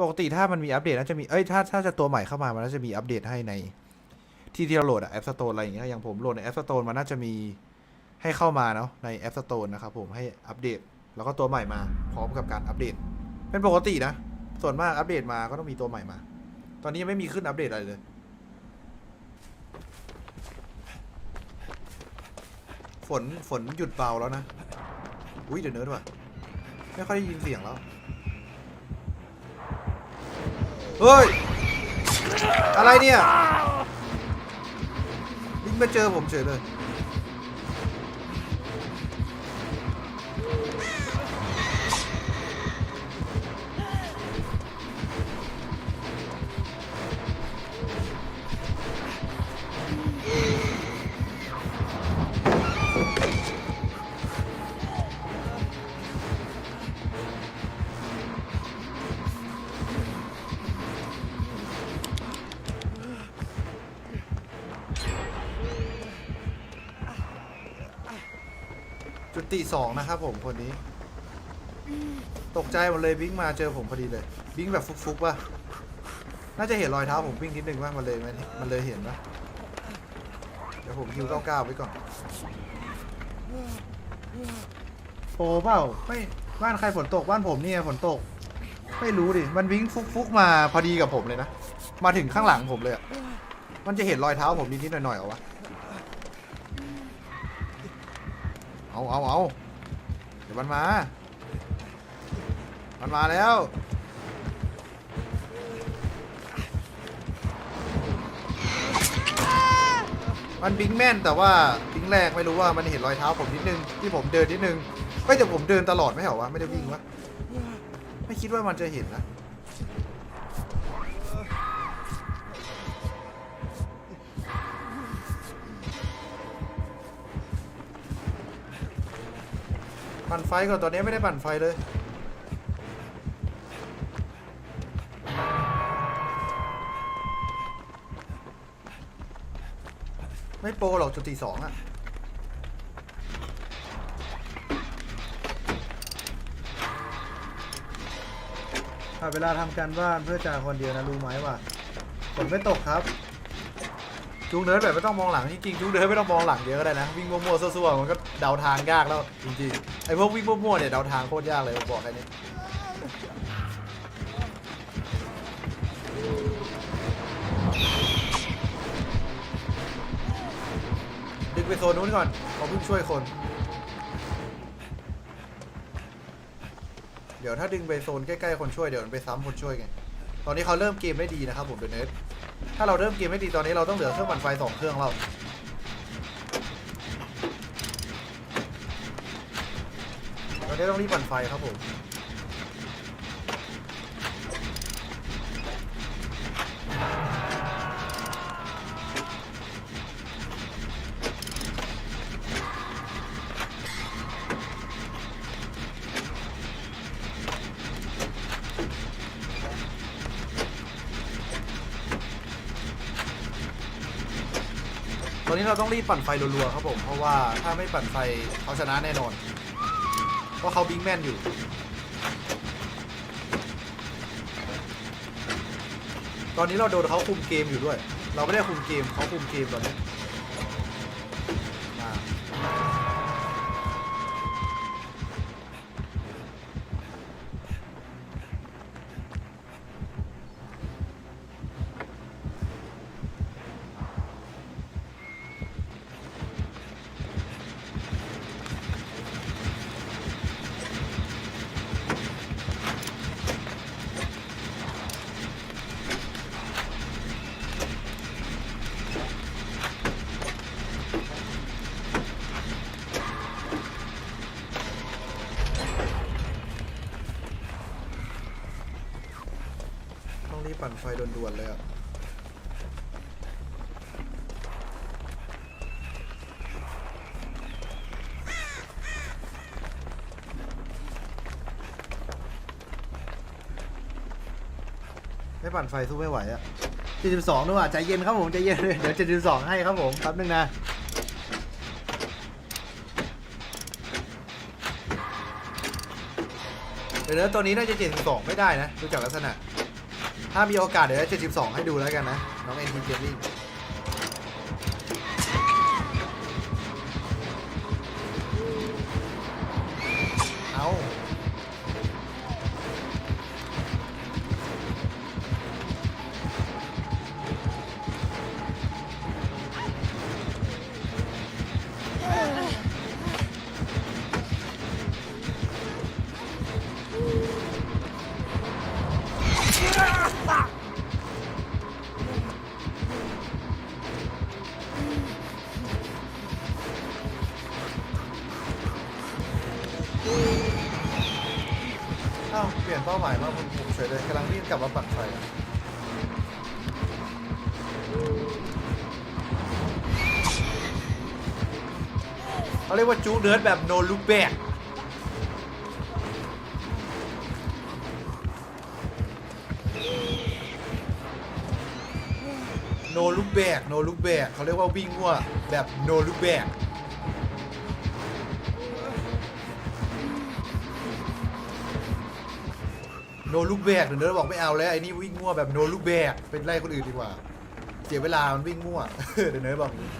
ปกติถ้ามันมีอัปเดตน่าจะมีเอ้ยถ้าถ้าจะตัวใหม่เข้ามามันน่าจะมีอัปเดตให้ใน ที่ที่เราโหลดอะแอปสโตนอะไรอย่างเงี้ยอย่างผมโหลดในแอปสโตนมันน่าจะมีให้เข้ามาเนาะในแอปสโตนนะครับผมให้อัปเดต แล้วก็ตัวใหม่มา พร้อมกับการอัปเดต เป็นปกตินะ ส่วนมากอัปเดตมาก็ต้องมีตัวใหม่มา ตอนนี้ยังไม่มีขึ้นอัปเดตอะไรเลยฝนฝนหยุดเบาแล้วนะ อุ้ยเดี๋ยวเนิร์ดว่ะ ไม่ค่อยได้ยินเสียงแล้ว เฮ้ย อะไรเนี่ย ลิงมาเจอผมเฉยเลย จุติสองนะครับผมคนนี้ ตกใจหมดเลยวิ่งมาเจอผมพอดีเลยวิ่งแบบฟุกๆป่ะน่าจะเห็นรอยเท้าผมวิ่งนิดนึงว่ามันเลยไหมมันเลยเห็นปะเดี๋ยวผมคิวเก้าเก้าไว้ก่อนโปรเปล่าไม่บ้านใครฝนตกบ้านผมเนี่ยฝนตก ไม่รู้ดิมันวิ่งฟุกๆมาพอดีกับผมเลยนะมาถึงข้างหลังผมเลยอะมันจะเห็นรอยเท้าผมนิดๆหน่อยๆเหรอวะ เอาเอาเอาเดี๋ยวมันมา มันมาแล้ว มันบิงแม่นแต่ว่าบิงแรกไม่รู้ว่ามันเห็นรอยเท้าผมนิดนึงที่ผมเดินนิดนึงไม่แต่ผมเดินตลอดไม่เหรอวะไม่ได้วิ่งวะไม่คิดว่ามันจะเห็นนะ ปั่นไฟก่อนตอนนี้ไม่ได้ปั่นไฟเลย ไม่โปรหรอกจุดตีสองอะถ้าเวลาทำการบ้านเพื่อจ่าคนเดียวนะรู้ไหมว่าฝนไม่ตกครับ จูงเนิร์ดแบบไม่ต้องมองหลังจริงๆจูงเนิร์ดไม่ต้องมองหลังเยอะก็ได้นะวิ่งมั่วๆซั่วๆมันก็เดาทางยากแล้วจริงๆไอ้พวกวิ่งมั่วๆเนี่ยเดาทางโคตรยากเลยผมบอกแค่นี้ดึงไปโซนนู้นก่อนเขาเพิ่งช่วยคน เดี๋ยวถ้าดึงไปโซนใกล้ๆคนช่วยเดี๋ยวมันไปซ้ำคนช่วยไงตอนนี้เขาเริ่มเกมได้ดีนะครับผมเดนเนส ถ้าเราเริ่มเกมไม่ดีตอนนี้เราต้องเหลือเครื่องปั่นไฟสองเครื่องเราตอนนี้ต้องรีบปั่นไฟครับผม อนนี้เราต้องรีบปั่นไฟรัวๆครับผม เพราะว่าถ้าไม่ปั่นไฟเขาชนะแน่นอน เพราะเขาบิ๊กแมนอยู่ ตอนนี้เราโดนเขาคุมเกมอยู่ด้วย เราไม่ได้คุมเกมเขาคุมเกมตอนนี้ ไฟด่วนๆเลยอะไม่ปั่นไฟสู้ไม่ไหวอะ72ด้วยว่ะใจเย็นครับผมใจเย็นเลยเดี๋ยว72ให้ครับผมแป๊บนึงนะเดี๋ยวนะตัวนี้น่าจะ72ไม่ได้นะดูจากลักษณะ ถ้ามีโอกาสเดี๋ยวจะ72 ให้ดูแล้วกันนะ น้องเอ็นทีเกมมิ่ง เอ้าเปลี่ยนเป้าหมายมาผมผมเฉยเลยกำลังวิ่งกลับมาปักไฟเขาเรียกว่าจูเนิร์ดแบบ no look back โนลูกแบกโนลูกแบกเขาเรียกว่าวิ่งมั่วแบบโนลูกแบก โนลูกแบกเดี๋ยวเนิร์ดบอกไม่เอาแล้วไอ้นี่วิ่งมั่วแบบโนลูกแบกเป็นไล่คนอื่นดีกว่า เสียเวลามันวิ่งมั่ว เดี๋ยวเนิร์ดบอกอย่างนี้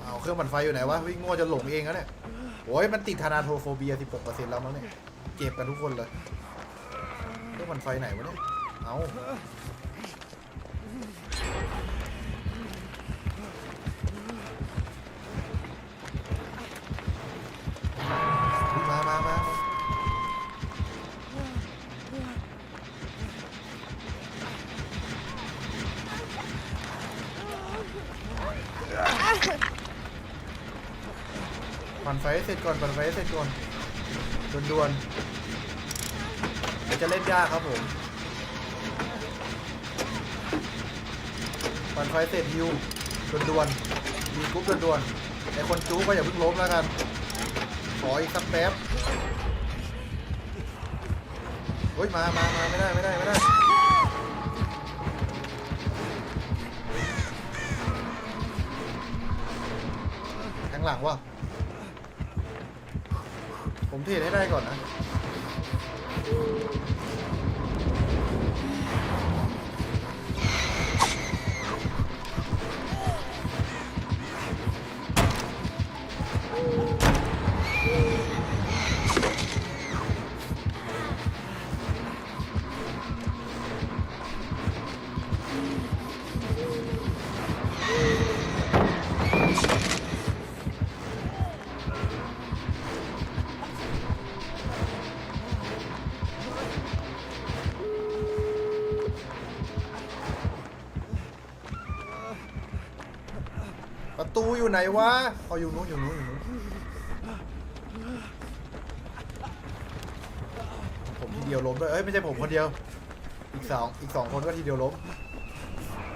เอาเครื่องปั่นไฟอยู่ไหนวะวิ่งมั่วจะหลงเองแล้วเนี่ยโอ้ยมันติดธานาโทรโฟเบีย16%แล้วมั้งเนี่ยเก็บกันทุกคนเลยเครื่องปั่นไฟไหนวะเนี่ยเอา ไฟให้เสร็จก่อนปั่นไฟให้เสร็จก่อนด่วนๆเดี๋ยวจะเล่นยากครับผมปั่นไฟเสร็จฮิวด่วนๆมีกรุ๊ปด่วนๆไอคนจู๊ก็อย่าเพิ่งล้มแล้วกัน ขออีกสักแป๊บเฮ้ยมามามาไม่ได้ไม่ได้ไม่ได้ข้งหลังวะ ผมเทรดให้ได้ก่อนนะ ตูอยู่ไหนวะเอาอยู่นู้นอยู่นู้นอยู่นู้นผมทีเดียวล้มด้วยเอ้ยไม่ใช่ผมคนเดียว อีกสองอีกสองคนก็ทีเดียวล้ม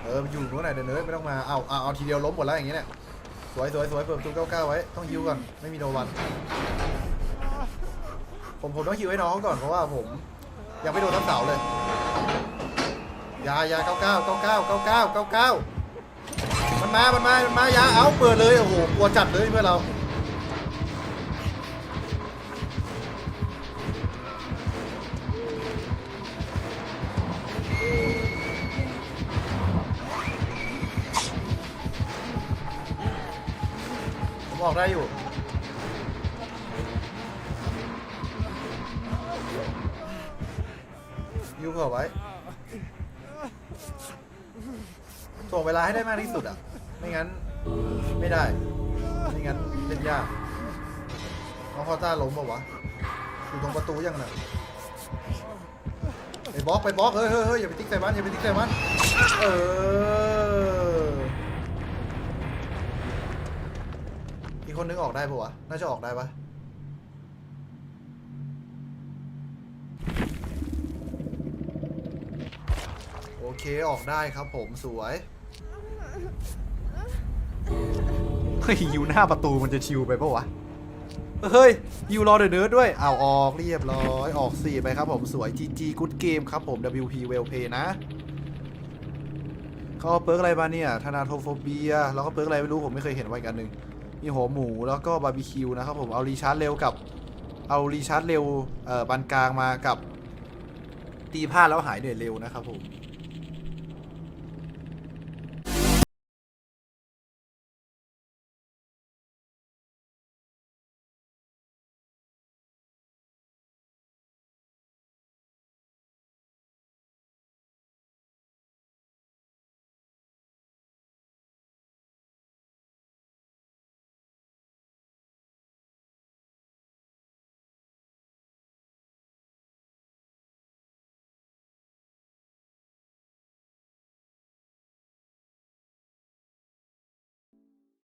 เอออยู่นู้นไหนเดินเนิร์ดไม่ต้องมาเอาเอาเอาทีเดียวล้มหมดแล้วอย่างเงี้ยเนี่ยสวยสวยสวยเปิดประตูเก้าเก้าไว้ต้องฮิวก่อนไม่มีโนวัน ผมผมต้องฮิวให้น้องเขาก่อนเพราะว่าผมยังไม่โดนทั้งเสาเลยยายาเก้าเก้าเก้าเก้าเก้าเก้าเก้าเก้า มันมา มันมา มันมายาเอาเปิดเลย โอ้โห กลัวจัดเลยเพื่อนเราผมออกได้อยู่ยูเผื่อไว้ถ่วงเวลาให้ได้มากที่สุดอะ ไม่งั้น ไม่ได้ ไม่งั้นเล่นยากน้องคอต้าล้มปล่าวะอยู่ตรงประตูยังน่ะไปบล็อกไปบล็อกเฮ้ยเฮ้ยเฮ้ยอย่าไปติ๊กใส่มันอย่าไปติ๊กใส่มันเอออีกคนนึงออกได้ปะวะน่าจะออกได้ปะโอเคออกได้ครับผมสวย เฮ้ยยูหน้าประตูมันจะชิวไปปะวะ เฮ้ยยูรอเดอะเนิร์ดด้วยเอาออกเรียบร้อยออกสี่ไปครับผมสวย GG Good Game ครับผม WP Well Play นะเขาเอาเปิร์กอะไรมาเนี่ยธนาโทโฟเบีย แล้วก็เปิร์กอะไรไม่รู้ผมไม่เคยเห็นไว้กันหนึ่งมีหัวหมูแล้วก็บาร์บีคิวนะครับผมเอารีชาร์จเร็วกับเอารีชาร์จเร็วเอ่อปานกลางมากับตีพลาแล้วหายเหนื่อยเร็วนะครับผม